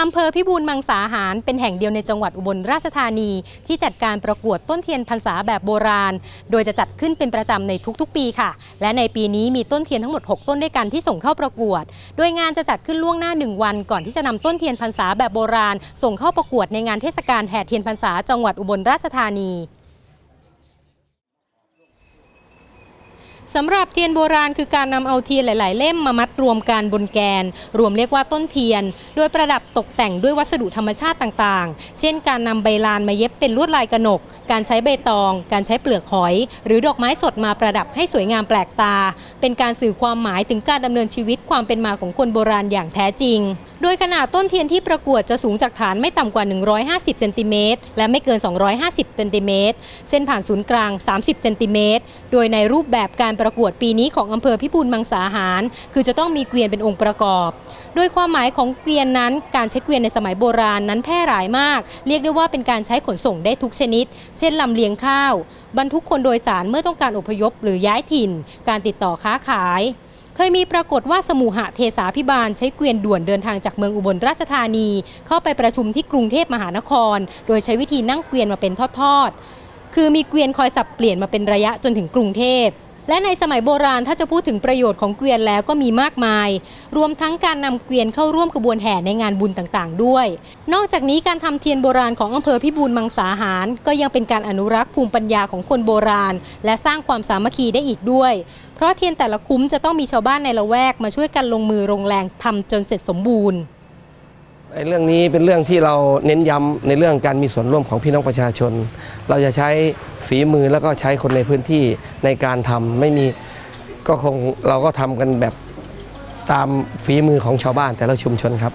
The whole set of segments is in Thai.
อำเภอพิบูลมังสาหาร เป็นแห่งเดียวในจังหวัดอุบลราชธานี ที่จัดการประกวดต้นเทียนพรรษาแบบโบราณ โดยจะจัดขึ้นเป็นประจำในทุกๆ ปีค่ะ และในปีนี้มีต้นเทียนทั้งหมด 6 ต้นด้วยกันที่ส่งเข้าประกวด โดยงานจะจัดขึ้นล่วงหน้า 1 วัน ก่อนที่จะนำต้นเทียนพรรษาแบบโบราณ ส่งเข้าประกวดในงานเทศกาลแห่เทียนพรรษาจังหวัดอุบลราชธานี สำหรับเทียนโบราณคือการนำเอาเทียนหลาย ๆ เล่มมามัดรวมกันบนแกน รวมเรียกว่าต้นเทียน โดยประดับตกแต่งด้วยวัสดุธรรมชาติต่าง ๆ เช่น การนำใบลานมาเย็บเป็นลวดลายกระหนก การใช้ใบตอง การใช้เปลือกหอย หรือดอกไม้สดมาประดับให้สวยงามแปลกตา เป็นการสื่อความหมายถึงการดำเนินชีวิตความเป็นมาของคนโบราณอย่างแท้จริง โดยขนาดต้นเทียนที่ประกวดจะสูงจากฐานไม่ต่ำกว่า 150 เซนติเมตร และไม่เกิน 250 เซนติเมตร เส้นผ่านศูนย์กลาง 30 เซนติเมตร โดยในรูปแบบการประกวดปีนี้ของอำเภอพิบูลมังสาหาร คือจะต้องมีเกวียนเป็นองค์ประกอบ โดยความหมายของเกวียนนั้น การใช้เกวียนในสมัยโบราณนั้นแพร่หลายมาก เรียกได้ว่าเป็นการใช้ขนส่งได้ทุกชนิด เช่นลำเลียงข้าว บรรทุกคนโดยสารเมื่อต้องการอพยพ หรือย้ายถิ่น การติดต่อค้าขาย เคยมีปรากฏว่าสมุหะเทสาพิบาลใช้เกวียนด่วนเดินทางจากเมืองอุบลราชธานี เข้าไปประชุมที่กรุงเทพมหานคร โดยใช้วิธีนั่งเกวียนมาเป็นทอดๆคือมีเกวียนคอยสับเปลี่ยนมาเป็นระยะจนถึงกรุงเทพ และในสมัยโบราณถ้าจะพูดถึงประโยชน์ของเกวียนแล้วก็มีมากมาย รวมทั้งการนำเกวียนเข้าร่วมกระบวนแห่ในงานบุญต่างๆ ด้วย นอกจากนี้การทำเทียนโบราณของอำเภอพิบูลมังสาหาร ก็ยังเป็นการอนุรักษ์ภูมิปัญญาของคนโบราณ และสร้างความสามัคคีได้อีกด้วย เพราะเทียนแต่ละคุ้มจะต้องมีชาวบ้านในละแวกมาช่วยกันลงมือลงแรงทำจนเสร็จสมบูรณ์ไอ้เรื่องนี้เป็นเรื่องที่เราเน้นย้ำในเรื่องการมีส่วนร่วมของพี่น้องประชาชน เราจะใช้ ฝีมือแล้วก็ใช้คนในพื้นที่ในการทำไม่มีก็คงเราก็ทำกันแบบตามฝีมือของชาวบ้านแต่ละชุมชนครับ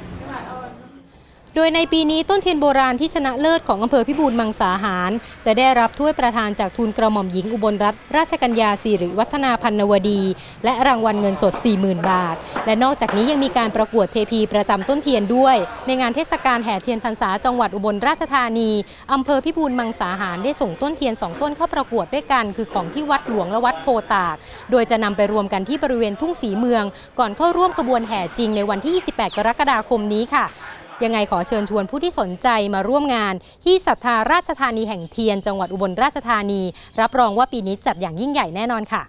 ดยในปีนี้ต้นเทียนโบราณที่ชนะเลิศของอำเภอพิบูลมังสาหาร จะได้รับถ้วยประธานจากทูลกระหม่อมหญิงอุบลรัตนราชกัญญาสิริวัฒนาพันนวดี และรางวัลเงินสด 40,000 บาท และนอกจากนี้ยังมีการประกวดเทพีประจำต้นเทียนด้วย ในงานเทศกาลแห่เทียนพรรษาจังหวัดอุบลราชธานีอำเภอพิบูลมังสาหารได้ส่งต้นเทียน 2 ต้นเข้าประกวดด้วยกัน คือของที่วัดหลวงและวัดโพตาก โดยจะนำไปรวมกันที่บริเวณทุ่งสีเมือง ก่อนเข้าร่วมขบวนแห่จริงในวันที่ 28 กรกฎาคมนี้ค่ะ ยังไงขอเชิญชวนผู้ที่สนใจมาร่วมงานที่ศรัทธาราชธานีแห่งเทียน จังหวัดอุบลราชธานี รับรองว่าปีนี้จัดอย่างยิ่งใหญ่แน่นอนค่ะ